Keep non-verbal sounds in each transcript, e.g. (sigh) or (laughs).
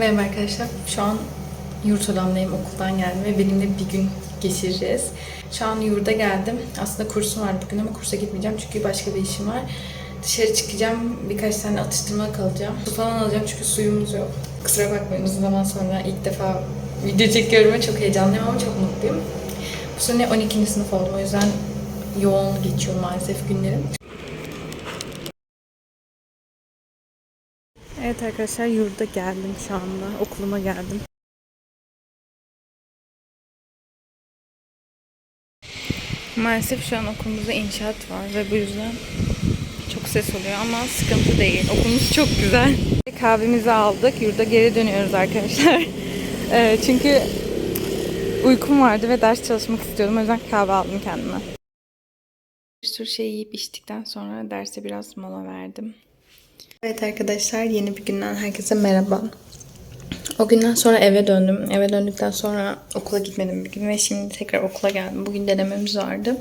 arkadaşlar şu an yurt odamdayım okuldan geldim ve benimle bir gün geçireceğiz. Şu an yurda geldim. Aslında kursum var bugün ama kursa gitmeyeceğim çünkü başka bir işim var. Dışarı çıkacağım. Birkaç tane atıştırma kalacağım. Su falan alacağım çünkü suyumuz yok. Kusura bakmayın uzun zaman sonra ilk defa video çekiyorum ve çok heyecanlıyım ama çok mutluyum. Bu sene 12. sınıf oldum o yüzden yoğun geçiyor maalesef günlerim. Evet arkadaşlar yurda geldim şu anda. Okuluma geldim. Maalesef şu an okulumuzda inşaat var ve bu yüzden çok ses oluyor ama sıkıntı değil. Okulumuz çok güzel. Kahvemizi aldık. Yurda geri dönüyoruz arkadaşlar. (laughs) Ee, çünkü uykum vardı ve ders çalışmak istiyordum. O yüzden kahve aldım kendime. Bir sürü şey yiyip içtikten sonra derse biraz mola verdim. Evet arkadaşlar yeni bir günden herkese merhaba. O günden sonra eve döndüm. Eve döndükten sonra okula gitmedim bir gün ve şimdi tekrar okula geldim. Bugün denememiz vardı.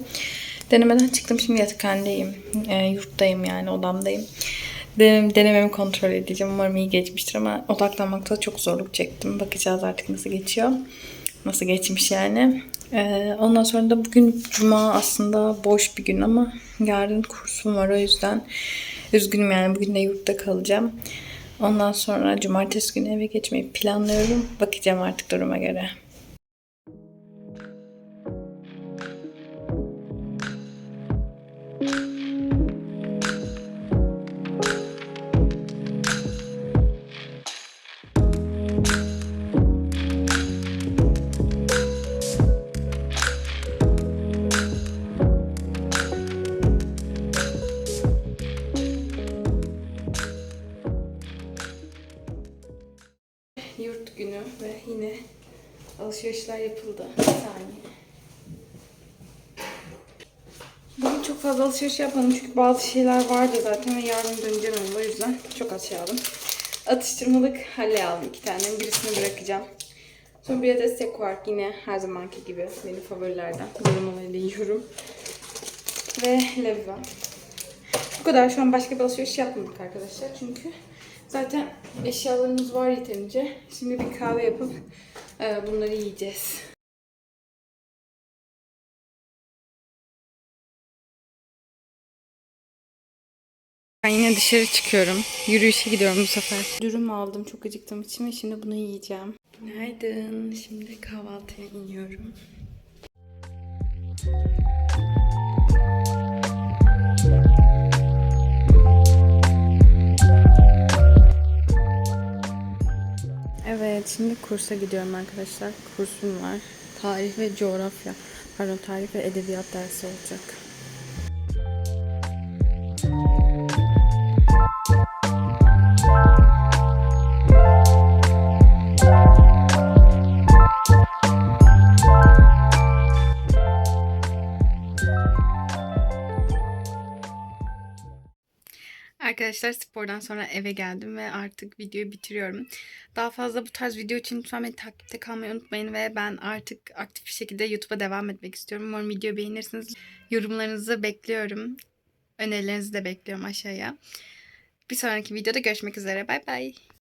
Denemeden çıktım şimdi yatakhanedeyim. E, yurttayım yani odamdayım. Denem, denememi kontrol edeceğim. Umarım iyi geçmiştir ama odaklanmakta çok zorluk çektim. Bakacağız artık nasıl geçiyor. Nasıl geçmiş yani. E, ondan sonra da bugün cuma aslında boş bir gün ama yarın kursum var o yüzden üzgünüm yani bugün de yurtta kalacağım. Ondan sonra cumartesi günü eve geçmeyi planlıyorum. Bakacağım artık duruma göre. Günü ve yine alışverişler yapıldı. Bir saniye. Bugün çok fazla alışveriş yapmadım çünkü bazı şeyler vardı zaten ve yarın döneceğim o yüzden çok az şey aldım. Atıştırmalık halle aldım iki tane. Birisini bırakacağım. Sonra bir adet Sequark yine her zamanki gibi benim favorilerden. Yorumlarıyla yiyorum. Ve Leviva. Bu kadar. Şu an başka bir alışveriş yapmadık arkadaşlar. Çünkü zaten eşyalarımız var yeterince. Şimdi bir kahve yapıp e, bunları yiyeceğiz. Ben yine dışarı çıkıyorum. Yürüyüşe gidiyorum bu sefer. Dürüm aldım çok acıktığım için ve şimdi bunu yiyeceğim. Günaydın. Şimdi kahvaltıya iniyorum. Evet, şimdi kursa gidiyorum arkadaşlar. Kursum var. Tarih ve coğrafya. Pardon, tarih ve edebiyat dersi olacak. Arkadaşlar spordan sonra eve geldim ve artık videoyu bitiriyorum. Daha fazla bu tarz video için lütfen beni takipte kalmayı unutmayın ve ben artık aktif bir şekilde YouTube'a devam etmek istiyorum. Umarım videoyu beğenirsiniz. Yorumlarınızı bekliyorum. Önerilerinizi de bekliyorum aşağıya. Bir sonraki videoda görüşmek üzere. Bay bay.